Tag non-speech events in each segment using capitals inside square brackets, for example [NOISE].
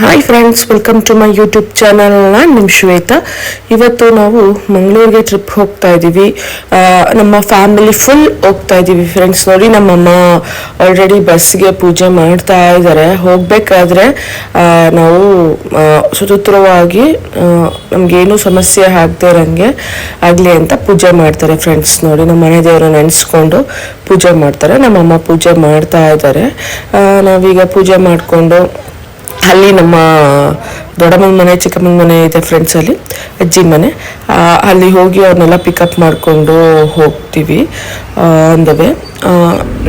Hi friends welcome to my YouTube channel ನಾನು ನಿಮ್ಮ ಶ್ವೇತಾ ಇವತ್ತು ನಾವು ಮಂಗಳೂರಿಗೆ ಟ್ರಿಪ್ ಹೋಗ್ತಾ ಇದ್ದೀವಿ. ನಮ್ಮ ಫ್ಯಾಮಿಲಿ ಫುಲ್ ಹೋಗ್ತಾ ಇದ್ದೀವಿ ಫ್ರೆಂಡ್ಸ್ ನೋಡಿ ನಮ್ಮಮ್ಮ ಆಲ್ರೆಡಿ ಬಸ್ಗೆ ಪೂಜೆ ಮಾಡ್ತಾ ಇದ್ದಾರೆ. ಹೋಗಬೇಕಾದ್ರೆ ನಾವು ಸ್ವತಂತ್ರವಾಗಿ ನಮಗೇನು ಸಮಸ್ಯೆ ಆಗದೆ ಇರೋಂಗೆ ಆಗಲಿ ಅಂತ ಪೂಜೆ ಮಾಡ್ತಾರೆ ಫ್ರೆಂಡ್ಸ್ ನೋಡಿ, ನಮ್ಮ ಮನೆ ದೇವರು ನೆನೆಸ್ಕೊಂಡು ಪೂಜೆ ಮಾಡ್ತಾರೆ. ನಮ್ಮಮ್ಮ ಪೂಜೆ ಮಾಡ್ತಾ ಇದ್ದಾರೆ. ನಾವೀಗ ಪೂಜೆ ಮಾಡಿಕೊಂಡು ಅಲ್ಲಿ ನಮ್ಮ ದೊಡ್ಡಮ್ಮನ ಮನೆ, ಚಿಕ್ಕಮ್ಮನ ಮನೆ ಇದೆ ಫ್ರೆಂಡ್ಸ್ ಅಲ್ಲಿ ಅಜ್ಜಿ ಮನೆ. ಅಲ್ಲಿ ಹೋಗಿ ಅವ್ರನ್ನೆಲ್ಲ ಪಿಕಪ್ ಮಾಡಿಕೊಂಡು ಹೋಗ್ತೀವಿ ಅಂದವೆ.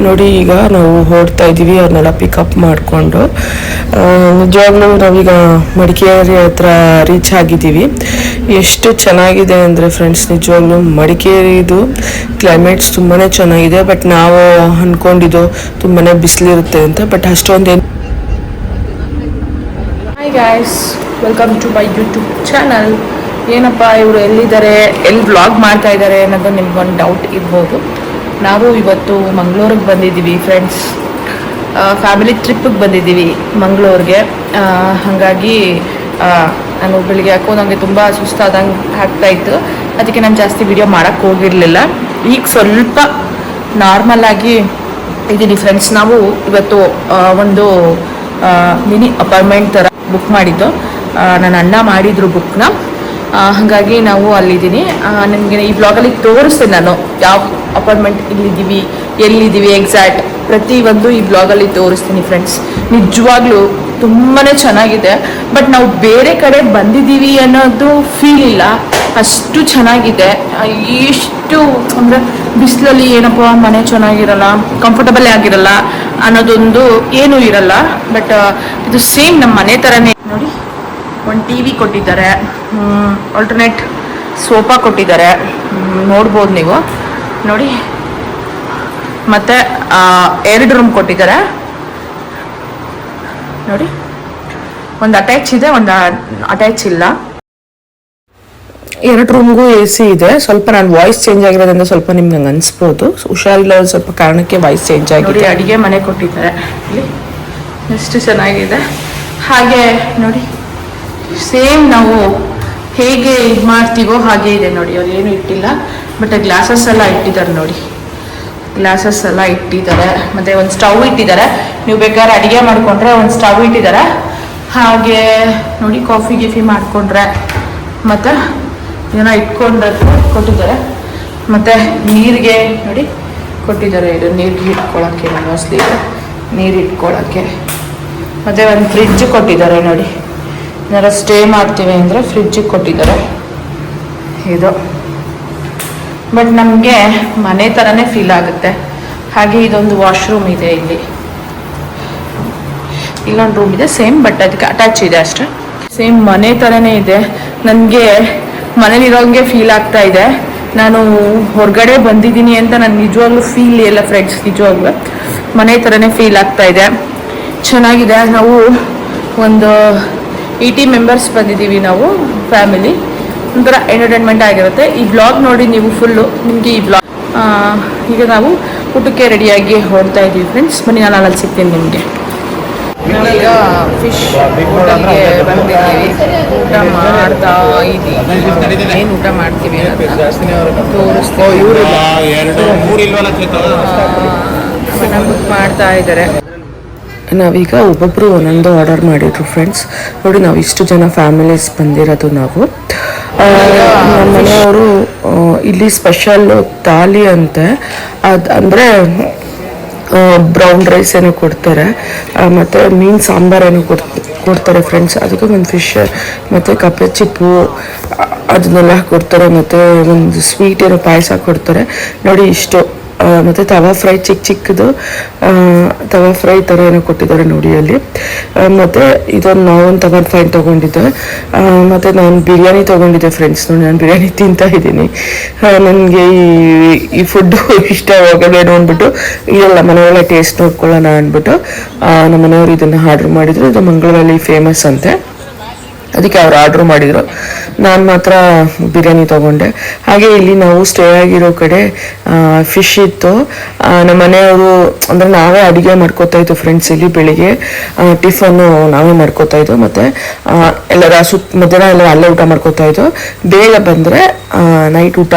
ನೋಡಿ ಈಗ ನಾವು ಹೊರಡ್ತಾ ಇದ್ದೀವಿ, ಅವ್ರನ್ನೆಲ್ಲ ಪಿಕಪ್ ಮಾಡಿಕೊಂಡು. ನಿಜವಾಗ್ಲೂ ನಾವೀಗ ಮಡಿಕೇರಿ ಹತ್ರ ರೀಚ್ ಆಗಿದ್ದೀವಿ. ಎಷ್ಟು ಚೆನ್ನಾಗಿದೆ ಅಂದರೆ ಫ್ರೆಂಡ್ಸ್ ನಿಜವಾಗ್ಲೂ ಮಡಿಕೇರಿದು ಕ್ಲೈಮೇಟ್ಸ್ ತುಂಬಾ ಚೆನ್ನಾಗಿದೆ ಬಟ್ ನಾವು ಅಂದ್ಕೊಂಡಿದ್ದು ತುಂಬಾ ಬಿಸಿಲಿರುತ್ತೆ ಅಂತ but ಅಷ್ಟೊಂದೇನು guys welcome to my YouTube channel ಏನಪ್ಪ, ಇವರು ಎಲ್ಲಿದ್ದಾರೆ, ಎಲ್ಲಿ ವ್ಲಾಗ್ ಮಾಡ್ತಾ ಇದ್ದಾರೆ ಅನ್ನೋದು ನಿಮ್ಗೊಂದು ಡೌಟ್ ಇರ್ಬೋದು. ನಾವು ಇವತ್ತು ಮಂಗಳೂರಿಗೆ ಬಂದಿದ್ದೀವಿ ಫ್ರೆಂಡ್ಸ್ ಫ್ಯಾಮಿಲಿ ಟ್ರಿಪ್ಪಿಗೆ ಬಂದಿದ್ದೀವಿ ಮಂಗಳೂರಿಗೆ. ಹಾಗಾಗಿ ನಾನು ಬೆಳಿಗ್ಗೆ ಯಾಕೋ ನನಗೆ ತುಂಬ ಸುಸ್ತಾದಂಗೆ ಆಗ್ತಾ ಇತ್ತು. ಅದಕ್ಕೆ ನಾನು ಜಾಸ್ತಿ ವಿಡಿಯೋ ಮಾಡೋಕ್ಕೆ ಹೋಗಿರಲಿಲ್ಲ. ಈಗ ಸ್ವಲ್ಪ ನಾರ್ಮಲ್ ಆಗಿ ಇದ್ದೀನಿ ಫ್ರೆಂಡ್ಸ್ ನಾವು ಇವತ್ತು ಒಂದು ಮಿನಿ ಅಪಾರ್ಟ್ಮೆಂಟ್ ಥರ ಬುಕ್ ಮಾಡಿದ್ದು. ನನ್ನ ಅಣ್ಣ ಮಾಡಿದ್ರು ಬುಕ್ನ ಹಾಗಾಗಿ ನಾವು ಅಲ್ಲಿದ್ದೀನಿ. ನನಗೆ ಈ ಬ್ಲಾಗಲ್ಲಿ ತೋರಿಸ್ತೀನಿ ನಾನು ಯಾವ ಅಪಾರ್ಟ್ಮೆಂಟ್ ಇಲ್ಲಿದ್ದೀವಿ, ಎಲ್ಲಿದ್ದೀವಿ ಎಕ್ಸಾಕ್ಟ್ ಪ್ರತಿಯೊಂದು ಈ ಬ್ಲಾಗಲ್ಲಿ ತೋರಿಸ್ತೀನಿ ಫ್ರೆಂಡ್ಸ್ ನಿಜವಾಗ್ಲೂ ತುಂಬಾ ಚೆನ್ನಾಗಿದೆ. ಬಟ್ ನಾವು ಬೇರೆ ಕಡೆ ಬಂದಿದ್ದೀವಿ ಅನ್ನೋದು ಫೀಲ್ ಇಲ್ಲ. ಅಷ್ಟು ಚೆನ್ನಾಗಿದೆ. ಎಷ್ಟು ಅಂದರೆ ಬಿಸಿಲಲ್ಲಿ ಏನಪ್ಪ, ಮನೆ ಚೆನ್ನಾಗಿರಲ್ಲ ಕಂಫರ್ಟಬಲ್ ಆಗಿರಲ್ಲ ಅನ್ನೋದೊಂದು ಏನೂ ಇರಲ್ಲ. ಬಟ್ ಇದು ಸೇಮ್ ನಮ್ಮ ಮನೆ ಥರನೇ ನೋಡಿ, ಒಂದು ಟಿ ವಿ ಕೊಟ್ಟಿದ್ದಾರೆ. ಆಲ್ಟರ್ನೇಟ್ ಸೋಫಾ ಕೊಟ್ಟಿದ್ದಾರೆ. ನೋಡ್ಬೋದು ನೀವು. ನೋಡಿ, ಮತ್ತು ಎರಡು ರೂಮ್ ಕೊಟ್ಟಿದ್ದಾರೆ. ನೋಡಿ, ಒಂದು ಅಟ್ಯಾಚ್ ಇದೆ, ಒಂದು ಅಟ್ಯಾಚ್ ಇಲ್ಲ. ಎರಡು ರೂಮ್ಗೂ ಎ ಸಿ ಇದೆ. ಸ್ವಲ್ಪ ನಾನು ವಾಯ್ಸ್ ಚೇಂಜ್ ಆಗಿರೋದ್ರಿಂದ ಸ್ವಲ್ಪ ನಿಮ್ಗೆ ಹಂಗೆ ಅನ್ಸ್ಬೋದು. ಹುಷಾರಿಲ್ಲ ಒಂದು ಸ್ವಲ್ಪ ಕಾರಣಕ್ಕೆ ವಾಯ್ಸ್ ಚೇಂಜ್ ಆಗಿದೆ. ಅಡಿಗೆ ಮನೆ ಕೊಟ್ಟಿದ್ದಾರೆ. ಇಲ್ಲಿ ಎಷ್ಟು ಚೆನ್ನಾಗಿದೆ. ಹಾಗೆ ನೋಡಿ ಸೇಮ್ ನಾವು ಹೇಗೆ ಇದು ಮಾಡ್ತೀವೋ ಹಾಗೆ ಇದೆ ನೋಡಿ. ಅವ್ರು ಏನು ಇಟ್ಟಿಲ್ಲ. ಬಟ್ ಗ್ಲಾಸಸ್ ಎಲ್ಲ ಇಟ್ಟಿದ್ದಾರೆ ನೋಡಿ. ಗ್ಲಾಸಸ್ ಎಲ್ಲ ಇಟ್ಟಿದ್ದಾರೆ. ಮತ್ತೆ ಒಂದು ಸ್ಟವ್ ಇಟ್ಟಿದ್ದಾರೆ. ನೀವು ಬೇಕಾದ್ರೆ ಅಡಿಗೆ ಮಾಡ್ಕೊಂಡ್ರೆ ಒಂದು ಸ್ಟವ್ ಇಟ್ಟಿದ್ದಾರೆ. ಹಾಗೆ ನೋಡಿ ಕಾಫಿ ಗಿಫಿ ಮಾಡ್ಕೊಂಡ್ರೆ. ಮತ್ತೆ ಏನೋ ಇಟ್ಕೊಂಡು ಕೊಟ್ಟಿದ್ದಾರೆ. ಮತ್ತೆ ನೀರಿಗೆ ನೋಡಿ ಕೊಟ್ಟಿದ್ದಾರೆ. ಇದು ನೀರಿಗೆ ಇಟ್ಕೊಳ್ಳೋಕ್ಕೆ ಮೋಸ್ಟ್ಲಿ ನೀರು ಇಟ್ಕೊಳ್ಳೋಕ್ಕೆ ಮತ್ತೆ ಒಂದು ಫ್ರಿಡ್ಜ್ ಕೊಟ್ಟಿದ್ದಾರೆ ನೋಡಿ. ಏನಾರ ಸ್ಟೇ ಮಾಡ್ತೀವಿ ಅಂದರೆ ಫ್ರಿಡ್ಜ್ ಕೊಟ್ಟಿದ್ದಾರೆ. ಇದು. ಬಟ್ ನಮಗೆ ಮನೆ ಥರನೇ ಫೀಲ್ ಆಗುತ್ತೆ. ಹಾಗೆ ಇದೊಂದು ವಾಶ್ರೂಮ್ ಇದೆ ಇಲ್ಲಿ. ಇಲ್ಲೊಂದು ರೂಮ್ ಇದೆ ಸೇಮ್ ಬಟ್ ಅದಕ್ಕೆ ಅಟ್ಯಾಚ್ ಇದೆ ಅಷ್ಟೇ. ಸೇಮ್ ಮನೆ ಥರನೇ ಇದೆ. ನನಗೆ ಮನೇಲಿರೋಂಗೆ ಫೀಲ್ ಆಗ್ತಾ ಇದೆ. ನಾನು ಹೊರಗಡೆ ಬಂದಿದ್ದೀನಿ ಅಂತ ನಾನು ನಿಜವಾಗ್ಲೂ ಫೀಲ್ ಇಲ್ಲ ಫ್ರೆಂಡ್ಸ್ ನಿಜವಾಗ್ಲೂ. ಮನೆ ಥರನೇ ಫೀಲ್ ಆಗ್ತಾ ಇದೆ. ಚೆನ್ನಾಗಿದೆ. ನಾವು ಒಂದು ಏಯ್ಟಿ ಮೆಂಬರ್ಸ್ ಬಂದಿದ್ದೀವಿ ನಾವು ಫ್ಯಾಮಿಲಿ ಒಂಥರ ಎಂಟರ್ಟೈನ್ಮೆಂಟ್ ಆಗಿರುತ್ತೆ. ಈ ಬ್ಲಾಗ್ ನೋಡಿ ನೀವು ಫುಲ್ಲು ನಿಮಗೆ ಈ ಬ್ಲಾಗ್ ಈಗ ನಾವು ಊಟಕ್ಕೆ ರೆಡಿಯಾಗಿ ಹೊರಡ್ತಾ ಇದ್ದೀವಿ ಫ್ರೆಂಡ್ಸ್ ಬನ್ನಿ, ನಾನು ಅಲ್ಲಿ ಸಿಗ್ತೀನಿ ನಿಮಗೆ. ನಾವೀಗ ಫಿಶ್ ಊಟಕ್ಕೆ ಬಂದಿದ್ದೀವಿ. ಊಟ ಮಾಡ್ತಾ ಇದ್ದೀವಿ. ಏನು ಊಟ ಮಾಡ್ತೀವಿ ತೋರಿಸ್ತೀವಿ ಎರಡು ಮೂರು ಇಲ್ವಲ್ಲ ಚೇತನ ಬುಕ್ ಮಾಡ್ತಾ ಇದ್ದಾರೆ. ನಾವೀಗ ಒಬ್ಬೊಬ್ಬರು ಒಂದೊಂದು ಆರ್ಡರ್ ಮಾಡಿದ್ರು ಫ್ರೆಂಡ್ಸ್ ನೋಡಿ ನಾವು ಇಷ್ಟು ಜನ ಫ್ಯಾಮಿಲೀಸ್ ಬಂದಿರೋದು ನಾವು. ನಮ್ಮ ಮನೆಯವರು ಇಲ್ಲಿ ಸ್ಪೆಷಲ್ ತಾಲಿ ಅಂತೆ. ಅದು ಅಂದರೆ ಬ್ರೌನ್ ರೈಸ್ ಏನೋ ಕೊಡ್ತಾರೆ. ಮತ್ತು ಮೀನು ಸಾಂಬಾರು ಏನೋ ಕೊಡ್, ಕೊಡ್ತಾರೆ ಫ್ರೆಂಡ್ಸ್ ಅದಕ್ಕೆ ಒಂದು ಫಿಶ್ ಮತ್ತು ಕಪ್ಪೆ ಚಿಪ್ಪು ಅದನ್ನೆಲ್ಲ ಕೊಡ್ತಾರೆ. ಮತ್ತು ಒಂದು ಸ್ವೀಟ್ ಏನೋ ಪಾಯಸ ಕೊಡ್ತಾರೆ. ನೋಡಿ ಇಷ್ಟು. ಮತ್ತೆ ತವಾ ಫ್ರೈ ಚಿಕ್ಕ ಚಿಕ್ಕದು ತವಾ ಫ್ರೈ ಥರ ಏನೋ ಕೊಟ್ಟಿದ್ದಾರೆ ನೋಡಿ ಅಲ್ಲಿ. ಮತ್ತೆ ಇದೊಂದು ನಾವೊಂದು ತವಾ ಫ್ರೈ ತೊಗೊಂಡಿದ್ದೆ. ಮತ್ತು ನಾನು ಬಿರಿಯಾನಿ ತೊಗೊಂಡಿದ್ದೆ ಫ್ರೆಂಡ್ಸ್ ನೋಡಿ, ನಾನು ಬಿರಿಯಾನಿ ತಿಂತಾ ಇದ್ದೀನಿ. ನನಗೆ ಈ ಈ ಫುಡ್ಡು [LAUGHS] ಇಷ್ಟವಾಗದೇನೋ ಅಂದ್ಬಿಟ್ಟು, ಇಲ್ಲ ಮನೆಯೊಳಗೆ ಟೇಸ್ಟ್ ನೋಡ್ಕೊಳ್ಳೋಣ ಅಂದ್ಬಿಟ್ಟು ನಮ್ಮ ಮನೆಯವರು ಇದನ್ನು ಆರ್ಡ್ರ್ ಮಾಡಿದ್ರು. ಇದು ಮಂಗಳೂರಲ್ಲಿ ಫೇಮಸ್ ಅಂತೆ. ಅದಕ್ಕೆ ಅವ್ರು ಆರ್ಡ್ರ್ ಮಾಡಿದ್ರು. ನಾನು ಮಾತ್ರ ಬಿರಿಯಾನಿ ತಗೊಂಡೆ. ಹಾಗೆ ಇಲ್ಲಿ ನಾವು ಸ್ಟೇ ಆಗಿರೋ ಕಡೆ ಫಿಶ್ ಇತ್ತು. ನಮ್ಮ ಮನೆಯವರು, ಅಂದರೆ ನಾವೇ ಅಡುಗೆ ಮಾಡ್ಕೋತಾ ಇದ್ದು ಫ್ರೆಂಡ್ಸ್ ಇಲ್ಲಿ ಬೆಳಿಗ್ಗೆ. ಟಿಫನ್ನು ನಾವೇ ಮಾಡ್ಕೋತಾ ಇದ್ವು. ಮತ್ತು ಎಲ್ಲರ ಸುತ್ತ ಮಧ್ಯಾಹ್ನ ಎಲ್ಲ ಅಲ್ಲೇ ಊಟ ಮಾಡ್ಕೋತಾ ಇದ್ವು. ಬೇಗ ಬಂದರೆ ನೈಟ್ ಊಟ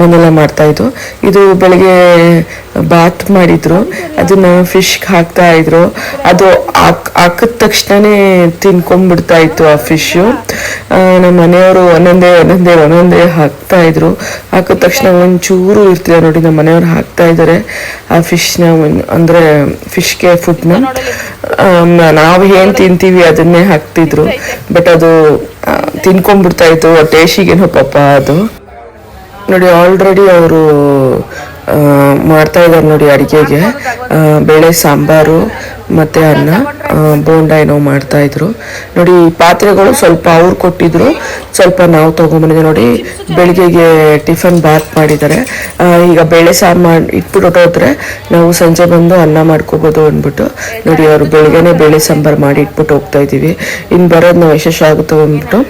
ಮನೆಯಲ್ಲೇ ಮಾಡ್ತಾ ಇದ್ವು. ಇದು ಬೆಳಿಗ್ಗೆ ಬಾತ್ ಮಾಡಿದ್ರು. ಅದನ್ನು ಫಿಶ್ಗೆ ಹಾಕ್ತಾ ಇದ್ರು. ಅದು ಹಾಕ್, ಹಾಕಿದ ತಕ್ಷಣನೇ ತಿನ್ಕೊಂಡ್ಬಿಡ್ತಾ ಇತ್ತು ಆ ಫಿಶು ನಮ್ಮ ಮನೆಯವರು ಒಂದೊಂದೇ ಒಂದೊಂದೇ ಒಂದೊಂದೇ ಹಾಕ್ತಾ ಇದ್ರು. ಹಾಕಿದ ತಕ್ಷಣ ಒಂಚೂರು ಇರ್ತಿಲ್ಲ ನೋಡಿ, ನಮ್ಮ ಮನೆಯವ್ರು ಹಾಕ್ತಾ ಇದ್ದಾರೆ ಆ ಫಿಶ್ನ ಅಂದ್ರೆ ಫಿಶ್ಗೆ ಫುಡ್ನ ನಾವು ಏನ್ ತಿಂತೀವಿ ಅದನ್ನೇ ಹಾಕ್ತಿದ್ರು. ಬಟ್ ಅದು ತಿನ್ಕೊಂಡ್ಬಿಡ್ತಾ ಇತ್ತು. ಟೇಸ್ಟಿಗೇನೋ ಪಾಪ ಅದು. ನೋಡಿ ಆಲ್ರೆಡಿ ಅವರು ಮಾಡ್ತಾ ಇದ್ದಾರೆ ನೋಡಿ ಅಡುಗೆಗೆ. ಬೇಳೆ, ಸಾಂಬಾರು ಮತ್ತು ಅನ್ನ ಬೋಂಡ ಏನೋ ಮಾಡ್ತಾ ಇದ್ರು. ನೋಡಿ ಪಾತ್ರೆಗಳು ಸ್ವಲ್ಪ ಅವ್ರು ಕೊಟ್ಟಿದ್ರು. ಸ್ವಲ್ಪ ನಾವು ತೊಗೊಂಬಂದಿದ್ದೆ ನೋಡಿ, ಬೆಳಿಗ್ಗೆಗೆ ಟಿಫನ್ ಬಾತ್ ಮಾಡಿದ್ದಾರೆ. ಈಗ ಬೇಳೆ ಸಾರು ಮಾಡಿ ಇಟ್ಬಿಟ್ಟೋದ್ರೆ ನಾವು ಸಂಜೆ ಬಂದು ಅನ್ನ ಮಾಡ್ಕೋಬೋದು ಅಂದ್ಬಿಟ್ಟು, ನೋಡಿ, ಅವರು ಬೆಳಿಗ್ಗೆನೆ ಬೇಳೆ ಸಾಂಬಾರು ಮಾಡಿ ಇಟ್ಬಿಟ್ಟು ಹೋಗ್ತಾ ಇದ್ದೀವಿ. ಇನ್ನು ಬರೋದು ನಾವು ಯಶಸ್ವಿ ಆಗುತ್ತೆ ಅಂದ್ಬಿಟ್ಟು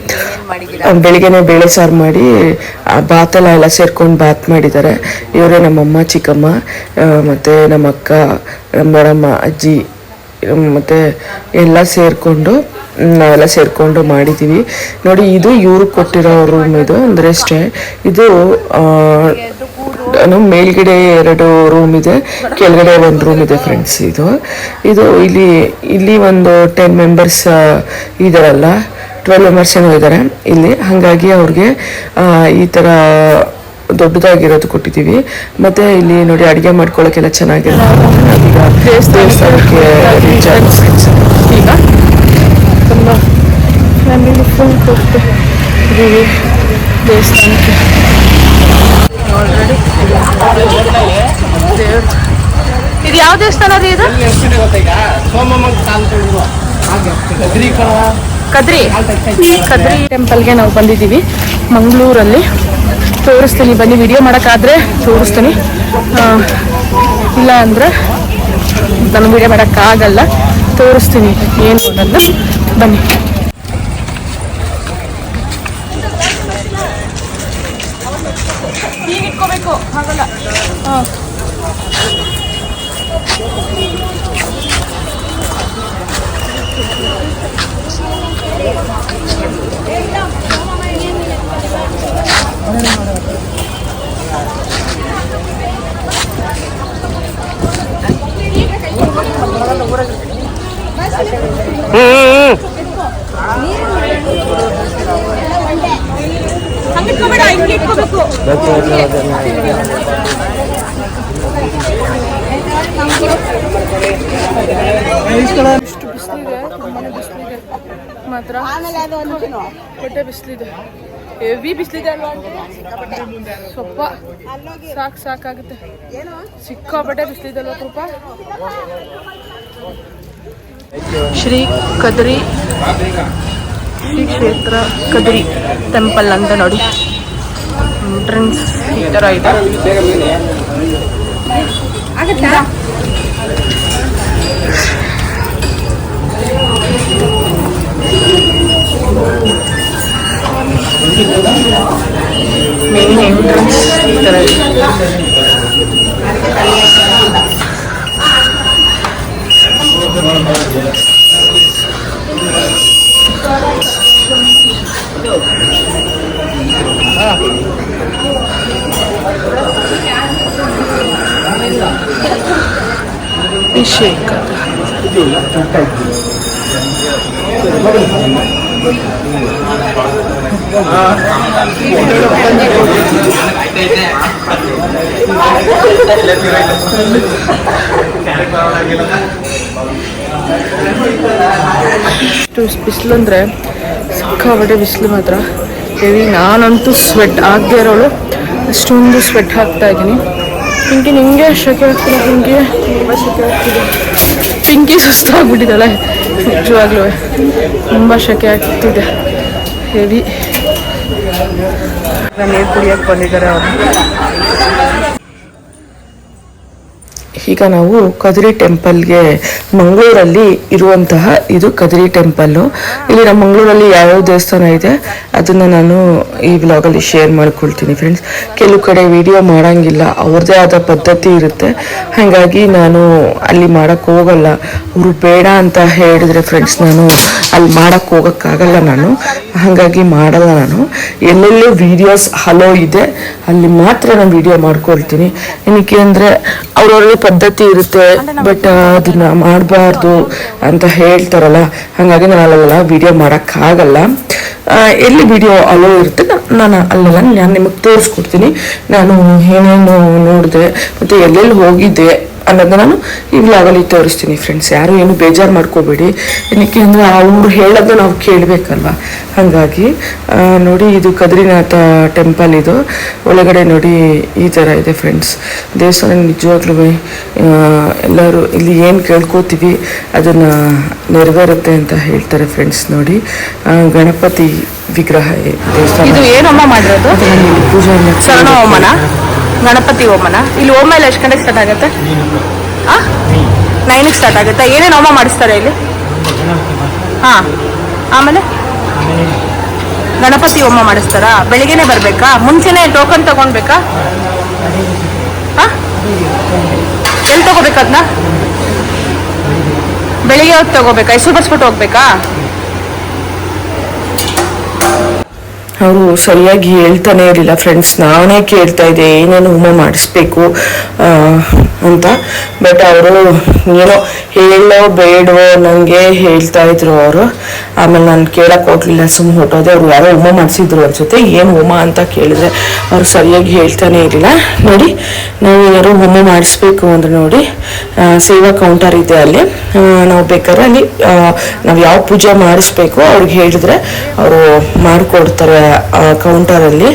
ಬೆಳಿಗ್ಗೆನೆ ಬೇಳೆ ಸಾರು ಮಾಡಿ ಬಾತೆಲ್ಲ ಎಲ್ಲ ಸೇರ್ಕೊಂಡು ಬಾತ್ ಮಾಡಿದ್ದಾರೆ. ಇವರೇ ನಮ್ಮಮ್ಮ, ಚಿಕ್ಕಮ್ಮ ಮತ್ತೆ ನಮ್ಮ ಅಕ್ಕ ನಮ್ಮ ಅಜ್ಜಿ ಮತ್ತು ಮತ್ತೆ ಎಲ್ಲ ಸೇರಿಕೊಂಡು ನಾವೆಲ್ಲ ಸೇರಿಕೊಂಡು ಮಾಡಿದ್ದೀವಿ ನೋಡಿ, ಇದು ಇವ್ರಿಗೆ ಕೊಟ್ಟಿರೋ ರೂಮ್ ಇದು, ಅಂದರೆ ಅಷ್ಟೇ. ಇದು ನಾನು ಮೇಲ್ಗಡೆ ಎರಡು ರೂಮ್ ಇದೆ, ಕೆಳಗಡೆ ಒಂದು ರೂಮ್ ಇದೆ ಫ್ರೆಂಡ್ಸ್ ಇದು. ಇದು ಇಲ್ಲಿ ಇಲ್ಲಿ ಒಂದು ಟೆನ್ ಮೆಂಬರ್ಸ್ ಇದಾರಲ್ಲ ಟ್ವೆಲ್ ಮೆಂಬರ್ಸ್ ಏನೋ ಇದ್ದಾರೆ ಇಲ್ಲಿ, ಹಾಗಾಗಿ ಅವ್ರಿಗೆ ಈ ಥರ ದೊಡ್ಡದಾಗಿರೋದು ಕೊಟ್ಟಿದ್ದೀವಿ. ಮತ್ತೆ ಇಲ್ಲಿ ನೋಡಿ ಅಡುಗೆ ಮಾಡ್ಕೊಳ್ಳೋಕೆಲ್ಲ ಚೆನ್ನಾಗಿದೆ ನಾವೀಗ ದೇವಸ್ಥಾನಕ್ಕೆ. ಈಗ? ತುಂಬ ಫ್ಯಾಮಿಲಿ ಫುಲ್ ಹೋಗ್ತಿದ್ದೀವಿ ದೇವಸ್ಥಾನಕ್ಕೆ. ಆಲ್ರೆಡಿ ದೇವ್ರ. ಇದು ಯಾವ ದೇವಸ್ಥಾನ ರೀ ಇದು? ಕದ್ರಿ. ಕದ್ರಿ ಟೆಂಪಲ್ಗೆ ನಾವು ಬಂದಿದ್ದೀವಿ. ಮಂಗಳೂರಲ್ಲಿ. ತೋರಿಸ್ತೀನಿ, ಬನ್ನಿ ವಿಡಿಯೋ ಮಾಡೋಕ್ಕಾದ್ರೆ ತೋರಿಸ್ತೀನಿ. ಇಲ್ಲ ಅಂದರೆ ನಾನು ವಿಡಿಯೋ ಮಾಡೋಕ್ಕಾಗಲ್ಲ. ತೋರಿಸ್ತೀನಿ, ಏನು ಅನ್ನೋದು ಬನ್ನಿ. ಹೀಗೆ ಇಟ್ಕೋಬೇಕು, ಹಾಗಲ್ಲ. ಹಾಂ. ಇಷ್ಟು ಬಿಸಿಲಿದೆ ತುಂಬಾನೇ ಬಿಸಿಲಿದೆ ಮಾತ್ರ ಹೊಟ್ಟೆ ಬಿಸಿಲಿದೆ ಹೆವಿ ಬಿಸಿಲಿದೆ ಅಲ್ವಾ ಸ್ವಲ್ಪ ಸಾಕು ಸಾಕಾಗುತ್ತೆ ಸಿಕ್ಕಾಪಟ್ಟೆ ಬಿಸಿಲಿದೆ ಅಲ್ವಾ ಕೃಪ ಶ್ರೀ ಕದ್ರಿ ಶ್ರೀ ಕ್ಷೇತ್ರ ಕದ್ರಿ ಟೆಂಪಲ್ ಅಂತ ನೋಡಿ. ಎಂಟ್ರೆನ್ಸ್ ಈ ಥರ ಇದೆ ಮೇನ್ ಎಂಟ್ರೆನ್ಸ್ ಈ ಥರ ಇದೆ ಇಷ್ಟು ಬಿಸಿಲು ಅಂದರೆ ಸಿಕ್ಕಾಪಟ್ಟೆ ಬಿಸಿಲು ಮಾತ್ರ. ಹೆವಿ ನಾನಂತೂ ಸ್ವೆಟ್ ಆಗದೆ ಇರೋಳು. ಅಷ್ಟೊಂದು ಸ್ವೆಟ್ ಹಾಕ್ತಾ ಇದ್ದೀನಿ. ಪಿಂಕಿ ನಿಮಗೆ ಶೆಕೆ ಆಗ್ತಿಲ್ಲ ಪಿಂಕಿ ತುಂಬ ಶೆಕೆ ಆಗ್ತಿದೆ ಪಿಂಕಿ ಸುಸ್ತಾಗ್ಬಿಟ್ಟಿದ್ದಾಳೆ ನಿಜವಾಗ್ಲೂ. ತುಂಬ ಶೆಕೆ ಆಗ್ತಿದೆ. ಹೆವಿ ನೀರು ಕುಡಿಯೋಕ್ಕೆ ಬಂದಿದ್ದಾರೆ ಅವರು. ಈಗ ನಾವು ಕದಿರಿ ಟೆಂಪಲ್ಗೆ ಮಂಗಳೂರಲ್ಲಿ ಇರುವಂತಹ ಇದು ಕದರಿ ಟೆಂಪಲ್ಲು. ಇಲ್ಲಿ ನಮ್ಮ ಮಂಗಳೂರಲ್ಲಿ ಯಾವ್ಯಾವ ದೇವಸ್ಥಾನ ಇದೆ ಅದನ್ನ ನಾನು ಈ ವ್ಲಾಗಲ್ಲಿ ಶೇರ್ ಮಾಡ್ಕೊಳ್ತೀನಿ ಫ್ರೆಂಡ್ಸ್ ಕೆಲವು ಕಡೆ ವಿಡಿಯೋ ಮಾಡಂಗಿಲ್ಲ, ಅವ್ರದ್ದೇ ಆದ ಪದ್ಧತಿ ಇರುತ್ತೆ. ಹಾಗಾಗಿ ನಾನು ಅಲ್ಲಿ ಮಾಡಕ್ ಹೋಗಲ್ಲ. ಅವರು ಬೇಡ ಅಂತ ಹೇಳಿದ್ರೆ ಫ್ರೆಂಡ್ಸ್ ನಾನು ಅಲ್ಲಿ ಮಾಡಕ್ ಹೋಗಕ್ಕಾಗಲ್ಲ ನಾನು. ಹಾಗಾಗಿ ಮಾಡಲ್ಲ ನಾನು. ಎಲ್ಲೆಲ್ಲೂ ವಿಡಿಯೋಸ್ ಹಲೋ ಇದೆ. ಅಲ್ಲಿ ಮಾತ್ರ ನಾನು ವಿಡಿಯೋ ಮಾಡ್ಕೊಳ್ತೀನಿ. ಏನಕ್ಕೆ ಅಂದರೆ ಅವ್ರವ್ರಿಗೆ ಇರುತ್ತೆ ಬಟ್ ಅದನ್ನ ಮಾಡಬಾರ್ದು ಅಂತ ಹೇಳ್ತಾರಲ್ಲ, ಹಾಗಾಗಿ ನಾನು ಅಲ್ಲೆಲ್ಲ ವಿಡಿಯೋ ಮಾಡೋಕ್ಕಾಗಲ್ಲ. ಎಲ್ಲಿ ವಿಡಿಯೋ ಅಲೋ ಇರುತ್ತೆ ನಾನು ಅಲ್ಲೆಲ್ಲ ನಾನು ನಿಮಗೆ ತೋರಿಸ್ಕೊಡ್ತೀನಿ. ನಾನು ಏನೇನು ನೋಡಿದೆ, ಮತ್ತು ಎಲ್ಲೆಲ್ಲಿ ಹೋಗಿದ್ದೆ ಅನ್ನೋದನ್ನ ನಾನು ಈ ವ್ಲಾಗಲ್ಲಿ ತೋರಿಸ್ತೀನಿ ಫ್ರೆಂಡ್ಸ್ ಯಾರು ಏನು ಬೇಜಾರು ಮಾಡ್ಕೋಬೇಡಿ. ಏನಕ್ಕೆ ಅಂದರೆ ಅವ್ರು ಹೇಳೋದು ನಾವು ಕೇಳಬೇಕಲ್ವ? ಹಾಗಾಗಿ ನೋಡಿ ಇದು ಕದ್ರಿನಾಥ ಟೆಂಪಲ್ ಇದು. ಒಳಗಡೆ ನೋಡಿ ಈ ಥರ ಇದೆ ಫ್ರೆಂಡ್ಸ್ ದೇವಸ್ಥಾನ ನಿಜವಾಗ್ಲೂ ಎಲ್ಲರೂ ಇಲ್ಲಿ ಏನು ಕೇಳ್ಕೋತೀವಿ ಅದನ್ನು ನೆರವೇರುತ್ತೆ ಅಂತ ಹೇಳ್ತಾರೆ ಫ್ರೆಂಡ್ಸ್ ನೋಡಿ. ಗಣಪತಿ ವಿಗ್ರಹ ದೇವಸ್ಥಾನ. ಇದು ಏನು ಹೋಮ ಮಾಡಿರೋದು? ಪೂಜೆ ಶರಣ ಹೋಮನ? ಗಣಪತಿ ಹೋಮನ? ಇಲ್ಲಿ ಹೋಮ ಎಲ್ಲ ಎಷ್ಟು ಗಂಟೆಗೆ ಸ್ಟಾರ್ಟ್ ಆಗುತ್ತೆ? ನೈನಿಗೆ ಸ್ಟಾರ್ಟ್ ಆಗುತ್ತೆ? ಏನೇನು ಹೋಮ ಮಾಡಿಸ್ತಾರೆ ಇಲ್ಲಿ? ಹಾ ಆಮೇಲೆ? ಗಣಪತಿ ಹೋಮ ಮಾಡಿಸ್ತಾರಾ? ಬೆಳಿಗ್ಗೆನೆ ಬರ್ಬೇಕಾ? ಮುಂಚೆನೆ ಟೋಕನ್ ತಗೊಳ್ಬೇಕಾ ಎಲ್ಲಿ ತಗೋಬೇಕು ಅದನ್ನ ಬೆಳಿಗ್ಗೆ ಹೊತ್ತು ತಗೋಬೇಕಾ? ಹೆಸರು ಬರ್ಸ್ಬಿಟ್ಟು ಹೋಗ್ಬೇಕಾ? ಅವರು ಸರಿಯಾಗಿ ಹೇಳ್ತಾನೆ ಇರಲಿಲ್ಲ ಫ್ರೆಂಡ್ಸ್ ನಾನೇ ಕೇಳ್ತಾ ಇದ್ದೆ, ಏನೇನು ಹೋಮ ಮಾಡಿಸ್ಬೇಕು ಅಂತ. ಬಟ್ ಅವರು ಏನೋ ಹೇಳೋ ಬೇಡವೋ ನನಗೆ ಹೇಳ್ತಾ ಇದ್ರು ಅವರು. ಆಮೇಲೆ ನಾನು ಕೇಳಕ್ಕೆ ಹೋಗ್ಲಿಲ್ಲ ಸುಮ್ಮನೆ ಹೊಟ್ಟೋದೆ ಅವ್ರು ಯಾರೋ ಹೋಮ ಮಾಡಿಸಿದ್ರು ಅನ್ಸುತ್ತೆ ಏನು ಹೋಮ ಅಂತ ಕೇಳಿದ್ರೆ ಅವರು ಸರಿಯಾಗಿ ಹೇಳ್ತಾನೆ ಇರಲಿಲ್ಲ. ನೋಡಿ, ನಾವು ಏನಾದ್ರು ಹೋಮ ಮಾಡಿಸ್ಬೇಕು ಅಂದ್ರೆ ನೋಡಿ ಸೇವಾ ಕೌಂಟರ್ ಇದೆ ಅಲ್ಲಿ. ನಾವು ಬೇಕಾದ್ರೆ ಅಲ್ಲಿ ನಾವು ಯಾವ ಪೂಜೆ ಮಾಡಿಸ್ಬೇಕು ಅವ್ರಿಗೆ ಹೇಳಿದ್ರೆ ಅವರು ಮಾಡಿಕೊಡ್ತಾರೆ ಕೌಂಟರಲ್ಲಿ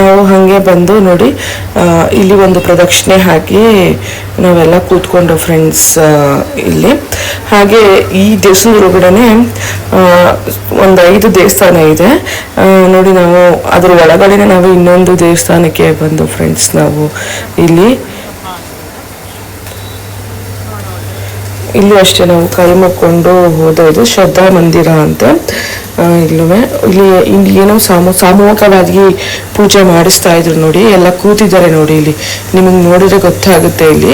ನಾವು ಹಾಗೆ ಬಂದು ನೋಡಿ ಇಲ್ಲಿ ಒಂದು ಪ್ರದಕ್ಷಿಣೆ ಹಾಕಿ ನಾವೆಲ್ಲ ಕೂತ್ಕೊಂಡು ಫ್ರೆಂಡ್ಸ್ ಇಲ್ಲಿ. ಹಾಗೆ ಈ ದೇವಸ್ಥಾನದ ಒಳಗಡೆ ಒಂದು ಐದು ದೇವಸ್ಥಾನ ಇದೆ. ನೋಡಿ ನಾವು ಅದರ ಒಳಗಡೆ ನಾವು ಇನ್ನೊಂದು ದೇವಸ್ಥಾನಕ್ಕೆ ಬಂದು ಫ್ರೆಂಡ್ಸ್ ನಾವು ಇಲ್ಲಿ. ಇಲ್ಲೂ ಅಷ್ಟೇ ನಾವು ಕೈ ಮುಕ್ಕೊಂಡು ಹೋದೋದು ಶ್ರದ್ಧಾ ಮಂದಿರ ಅಂತ. ಆ, ಇಲ್ಲವೇ? ಇಲ್ಲಿ ಇಲ್ಲಿ ಏನೋ ಸಾಮ ಸಾಮೂಹಿಕವಾಗಿ ಪೂಜೆ ಮಾಡಿಸ್ತಾ ಇದ್ರು ನೋಡಿ ಎಲ್ಲ ಕೂತಿದ್ದಾರೆ ನೋಡಿ ಇಲ್ಲಿ. ನಿಮಗೆ ನೋಡಿದ್ರೆ ಗೊತ್ತಾಗುತ್ತೆ ಇಲ್ಲಿ.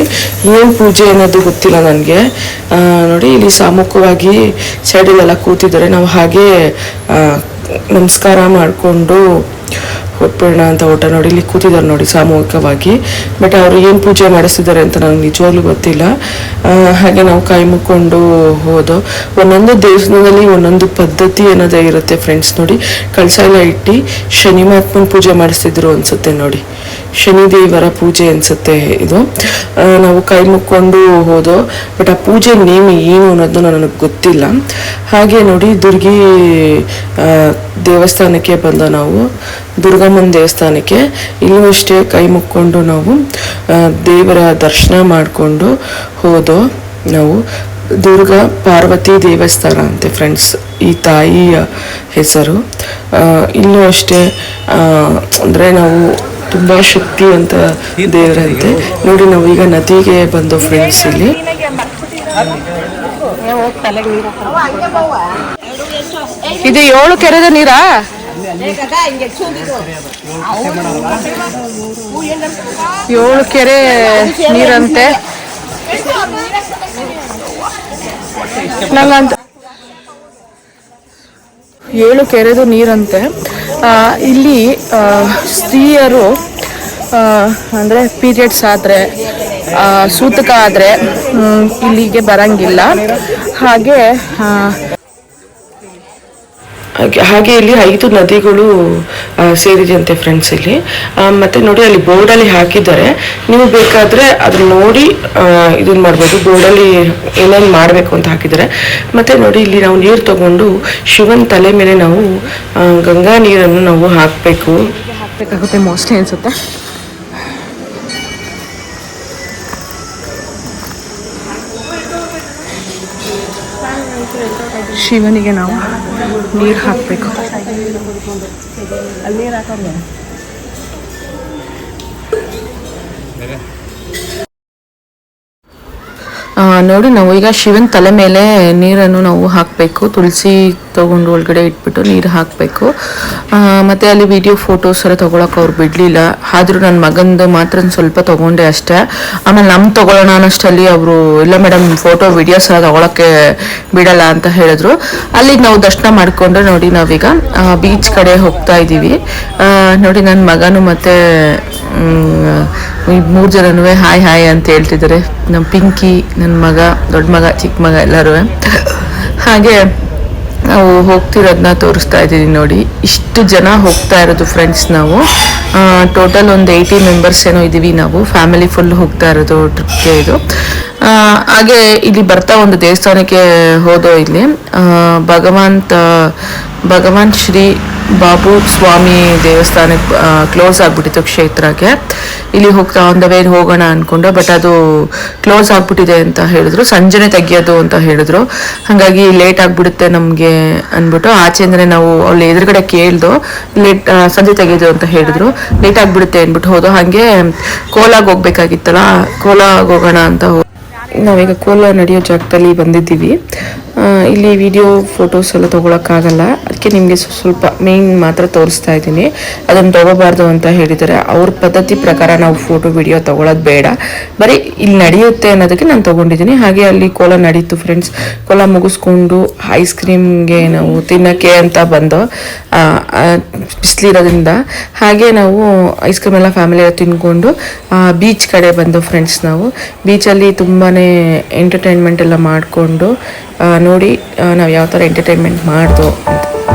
ಏನು ಪೂಜೆ ಅನ್ನೋದು ಗೊತ್ತಿಲ್ಲ ನನಗೆ. ನೋಡಿ ಇಲ್ಲಿ ಸಾಮೂಹಿಕವಾಗಿ ಸೈಡಲ್ಲೆಲ್ಲ ಕೂತಿದ್ದಾರೆ. ನಾವು ಹಾಗೆ ನಮಸ್ಕಾರ ಮಾಡಿಕೊಂಡು ಹೊಟ್ಬಿಡೋಣ ಅಂತ ಊಟ ನೋಡಿ, ಇಲ್ಲಿ ಕೂತಿದ್ದಾರೆ ನೋಡಿ ಸಾಮೂಹಿಕವಾಗಿ. ಬಟ್ ಅವರು ಏನು ಪೂಜೆ ಮಾಡಿಸಿದ್ದಾರೆ ಅಂತ ನನಗೆ ನಿಜವಾಗ್ಲೂ ಗೊತ್ತಿಲ್ಲ. ಹಾಗೆ ನಾವು ಕೈ ಮುಕ್ಕೊಂಡು ಹೋದೋ, ಒಂದೊಂದು ದೇವಸ್ಥಾನದಲ್ಲಿ ಒಂದೊಂದು ಪದ್ಧತಿ ಅನ್ನೋದೇ ಇರುತ್ತೆ ಫ್ರೆಂಡ್ಸ್ ನೋಡಿ. ಕಳಸ ಎಲ್ಲ ಇಟ್ಟು ಶನಿ ಮಹಾತ್ಮನ ಪೂಜೆ ಮಾಡಿಸ್ತಿದ್ರು ಅನ್ಸುತ್ತೆ ನೋಡಿ. ಶನಿ ದೇವರ ಪೂಜೆ ಅನ್ಸುತ್ತೆ ಇದು. ನಾವು ಕೈ ಮುಕ್ಕೊಂಡು ಹೋದೋ ಬಟ್ ಆ ಪೂಜೆ ನೇಮ್ ಏನು ಅನ್ನೋದು ನನಗೆ ಗೊತ್ತಿಲ್ಲ. ಹಾಗೆ ನೋಡಿ ದುರ್ಗಿ ದೇವಸ್ಥಾನಕ್ಕೆ ಬಂದ ನಾವು. ದುರ್ಗಮ್ಮನ ದೇವಸ್ಥಾನಕ್ಕೆ ಇಲ್ಲೂ ಅಷ್ಟೇ ಕೈ ಮುಕ್ಕೊಂಡು ನಾವು ದೇವರ ದರ್ಶನ ಮಾಡಿಕೊಂಡು ಹೋದೋ ನಾವು ದುರ್ಗಾ ಪಾರ್ವತಿ ದೇವಸ್ಥಾನ ಅಂತೆ ಫ್ರೆಂಡ್ಸ್ ಈ ತಾಯಿಯ ಹೆಸರು. ಇಲ್ಲೂ ಅಷ್ಟೇ ಅಂದರೆ ನಾವು ತುಂಬಾ ಶಕ್ತಿವಂತ ದೇವರಂತೆ. ನೋಡಿ ನಾವು ಈಗ ನದಿಗೆ ಬಂದು ಫ್ರೆಂಡ್ಸ್ ಇಲ್ಲಿ. ಇದು ಏಳು ಕೆರೆದ ನೀರಾ? ಏಳು ಕೆರೆ ನೀರಂತೆ. ನಂಗಂತ ಏಳು ಕೆರೆದು ನೀರಂತೆ. ಇಲ್ಲಿ ಸ್ತ್ರೀಯರು ಅಂದರೆ ಪೀರಿಯಡ್ಸ್ ಆದರೆ ಸೂತಕ ಆದರೆ ಇಲ್ಲಿಗೆ ಬರಂಗಿಲ್ಲ. ಹಾಗೆ ಹಾಗೆ ಇಲ್ಲಿ ಐದು ನದಿಗಳು ಸೇರಿದೆಯಂತೆ ಫ್ರೆಂಡ್ಸ್ ಇಲ್ಲಿ. ಮತ್ತೆ ನೋಡಿ ಅಲ್ಲಿ ಬೋರ್ಡಲ್ಲಿ ಹಾಕಿದ್ದಾರೆ. ನೀವು ಬೇಕಾದ್ರೆ ಅದನ್ನ ನೋಡಿ ಇದನ್ನ ಮಾಡ್ಬೋದು. ಬೋರ್ಡಲ್ಲಿ ಏನೇನು ಮಾಡಬೇಕು ಅಂತ ಹಾಕಿದ್ದಾರೆ. ಮತ್ತೆ ನೋಡಿ ಇಲ್ಲಿ ನಾವು ನೀರು ತಗೊಂಡು ಶಿವನ್ ತಲೆ ಮೇಲೆ ನಾವು ಗಂಗಾ ನೀರನ್ನು ನಾವು ಹಾಕಬೇಕು. ಹಾಕಬೇಕಾಗುತ್ತೆ ಮೋಸ್ಟ್ಲಿ ಅನ್ಸುತ್ತೆ. ಶಿವನಿಗೆ ನಾವು ನೀರು ಹಾಕಬೇಕು. ನೋಡಿ ನಾವು ಈಗ ಶಿವನ ತಲೆ ಮೇಲೆ ನೀರನ್ನು ನಾವು ಹಾಕಬೇಕು. ತುಳಸಿ ತಗೊಂಡು ಒಳಗಡೆ ಇಟ್ಬಿಟ್ಟು ನೀರು ಹಾಕಬೇಕು. ಮತ್ತು ಅಲ್ಲಿ ವಿಡಿಯೋ ಫೋಟೋಸ್ ಎಲ್ಲ ತೊಗೊಳಕ್ಕೆ ಅವ್ರು ಬಿಡಲಿಲ್ಲ. ಆದರೂ ನನ್ನ ಮಗಂದು ಮಾತ್ರ ಸ್ವಲ್ಪ ತಗೊಂಡೆ ಅಷ್ಟೇ. ಆಮೇಲೆ ನಮ್ಮ ತಗೊಳ್ಳೋಣ ಅನ್ನೋಷ್ಟಲ್ಲಿ ಅವರು, ಇಲ್ಲ ಮೇಡಮ್ ಫೋಟೋ ವಿಡಿಯೋಸ್ ಎಲ್ಲ ತೊಗೊಳಕ್ಕೆ ಬಿಡಲ್ಲ ಅಂತ ಹೇಳಿದ್ರು. ಅಲ್ಲಿ ನಾವು ದರ್ಶನ ಮಾಡಿಕೊಂಡ್ರೆ ನೋಡಿ ನಾವೀಗ ಬೀಚ್ ಕಡೆ ಹೋಗ್ತಾ ಇದ್ದೀವಿ. ನೋಡಿ ನನ್ನ ಮಗನು ಮತ್ತೆ ಮೂರು ಜನನೂ ಹಾಯ್ ಹಾಯ್ ಅಂತ ಹೇಳ್ತಿದ್ದಾರೆ. ನಮ್ಮ ಪಿಂಕಿ ನನ್ನ ಮಗ, ದೊಡ್ಡ ಮಗ, ಚಿಕ್ಕ ಮಗ ಎಲ್ಲರೂ. ಹಾಗೆ ನಾವು ಹೋಗ್ತಿರೋದನ್ನ ತೋರಿಸ್ತಾ ಇದ್ದೀವಿ ನೋಡಿ. ಇಷ್ಟು ಜನ ಹೋಗ್ತಾ ಇರೋದು ಫ್ರೆಂಡ್ಸ್ ನಾವು. ಟೋಟಲ್ ಒಂದು ಏಯ್ಟಿ ಮೆಂಬರ್ಸ್ ಏನೋ ಇದ್ದೀವಿ ನಾವು. ಫ್ಯಾಮಿಲಿ ಫುಲ್ ಹೋಗ್ತಾ ಇರೋದು ಟ್ರಿಪ್ಗೆ ಇದು. ಹಾಗೆ ಇಲ್ಲಿ ಬರ್ತಾ ಒಂದು ದೇವಸ್ಥಾನಕ್ಕೆ ಹೋದೋ ಇಲ್ಲಿ. ಭಗವಂತ, ಭಗವಾನ್ ಶ್ರೀ ಬಾಬು ಸ್ವಾಮಿ ದೇವಸ್ಥಾನಕ್ಕೆ ಕ್ಲೋಸ್ ಆಗ್ಬಿಟ್ಟಿತ್ತು ಕ್ಷೇತ್ರಕ್ಕೆ. ಇಲ್ಲಿ ಹೋಗ್ತಾ ಆನ್ ದ ವೇ ಹೋಗೋಣ ಅನ್ಕೊಂಡೆ ಬಟ್ ಅದು ಕ್ಲೋಸ್ ಆಗ್ಬಿಟ್ಟಿದೆ ಅಂತ ಹೇಳಿದ್ರು. ಸಂಜೆನೆ ತೆಗಿಯೋದು ಅಂತ ಹೇಳಿದ್ರು. ಹಾಗಾಗಿ ಲೇಟ್ ಆಗ್ಬಿಡುತ್ತೆ ನಮಗೆ ಅಂದ್ಬಿಟ್ಟು ಅಂದ್ರೆ ನಾವು ಅಲ್ಲಿ ಎದುರುಗಡೆ ಕೇಳ್ದು ಲೇಟ್ ಸಂಜೆ ತೆಗೆಯೋದು ಅಂತ ಹೇಳಿದ್ರು. ಲೇಟ್ ಆಗ್ಬಿಡುತ್ತೆ ಅಂದ್ಬಿಟ್ಟು ಹೋದೋ. ಹಾಗೆ ಕೋಲಾಗ್ ಹೋಗ್ಬೇಕಾಗಿತ್ತಲ್ಲ, ಕೋಲಾಗ್ ಹೋಗೋಣ ಅಂತ ನಾವೀಗ ಕೋಲ ನಡೆಯೋ ಜಾಗದಲ್ಲಿ ಬಂದಿದ್ದೀವಿ. ಇಲ್ಲಿ ವಿಡಿಯೋ ಫೋಟೋಸ್ ಎಲ್ಲ ತೊಗೊಳಕ್ಕಾಗಲ್ಲ. ಅದಕ್ಕೆ ನಿಮಗೆ ಸ್ವಲ್ಪ ಮೇನ್ ಮಾತ್ರ ತೋರಿಸ್ತಾ ಇದ್ದೀನಿ. ಅದನ್ನು ತೊಗೋಬಾರ್ದು ಅಂತ ಹೇಳಿದ್ದಾರೆ. ಅವ್ರ ಪದ್ಧತಿ ಪ್ರಕಾರ ನಾವು ಫೋಟೋ ವಿಡಿಯೋ ತಗೊಳ್ಳೋದು ಬೇಡ. ಬರೀ ಇಲ್ಲಿ ನಡೆಯುತ್ತೆ ಅನ್ನೋದಕ್ಕೆ ನಾನು ತೊಗೊಂಡಿದ್ದೀನಿ. ಹಾಗೆ ಅಲ್ಲಿ ಕೋಲ ನಡೀತು ಫ್ರೆಂಡ್ಸ್ ಕೋಲ ಮುಗಿಸ್ಕೊಂಡು ಐಸ್ ಕ್ರೀಮ್ಗೆ ನಾವು ತಿನ್ನಕ್ಕೆ ಅಂತ ಬಂದು ಬಿಸಿಲಿರೋದ್ರಿಂದ. ಹಾಗೆ ನಾವು ಐಸ್ ಕ್ರೀಮ್ ಎಲ್ಲ ಫ್ಯಾಮಿಲಿ ತಿನ್ಕೊಂಡು ಬೀಚ್ ಕಡೆ ಬಂದು ಫ್ರೆಂಡ್ಸ್ ನಾವು. ಬೀಚಲ್ಲಿ ತುಂಬಾ ಎಂಟರ್ಟೈನ್ಮೆಂಟ್ ಎಲ್ಲ ಮಾಡಿಕೊಂಡು ನೋಡಿ ನಾವು ಯಾವ ಥರ ಎಂಟರ್ಟೈನ್ಮೆಂಟ್ ಮಾಡಿದೋ ಅಂತ.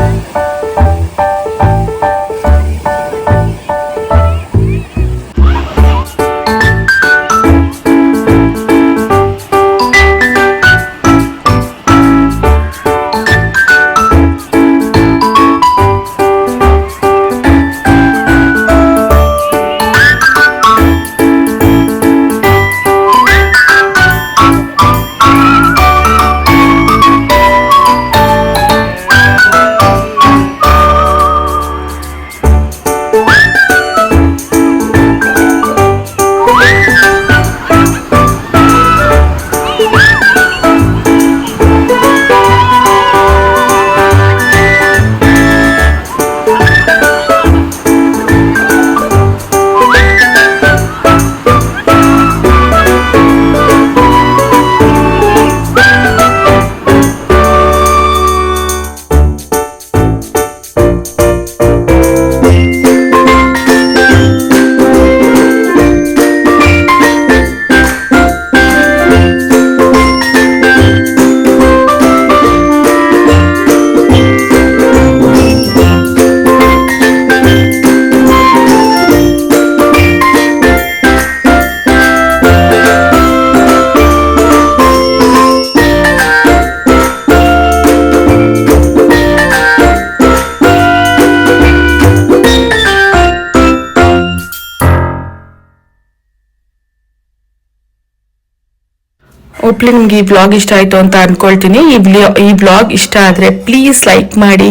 ಒಪ್ಲಿ ನಿಮ್ಗೆ ಈ ಬ್ಲಾಗ್ ಇಷ್ಟ ಆಯ್ತು ಅಂತ ಅನ್ಕೊಳ್ತೀನಿ. ಈ ಈ ಬ್ಲಾಗ್ ಇಷ್ಟ ಆದ್ರೆ ಪ್ಲೀಸ್ ಲೈಕ್ ಮಾಡಿ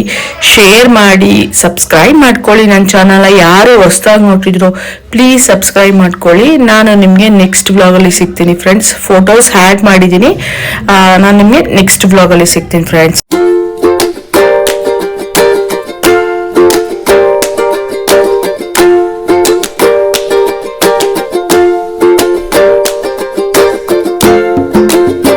ಶೇರ್ ಮಾಡಿ ಸಬ್ಸ್ಕ್ರೈಬ್ ಮಾಡ್ಕೊಳ್ಳಿ ನನ್ನ ಚಾನಲ್ ಯಾರು ಹೊಸದಾಗಿ ನೋಡ್ತಿದ್ರು ಪ್ಲೀಸ್ ಸಬ್ಸ್ಕ್ರೈಬ್ ಮಾಡ್ಕೊಳ್ಳಿ. ನಾನು ನಿಮಗೆ ನೆಕ್ಸ್ಟ್ ಬ್ಲಾಗಲ್ಲಿ ಸಿಗ್ತೀನಿ ಫ್ರೆಂಡ್ಸ್ ಫೋಟೋಸ್ ಹ್ಯಾಡ್ ಮಾಡಿದ್ದೀನಿ. ನಾನು ನಿಮಗೆ ನೆಕ್ಸ್ಟ್ ಬ್ಲಾಗಲ್ಲಿ ಸಿಗ್ತೀನಿ ಫ್ರೆಂಡ್ಸ್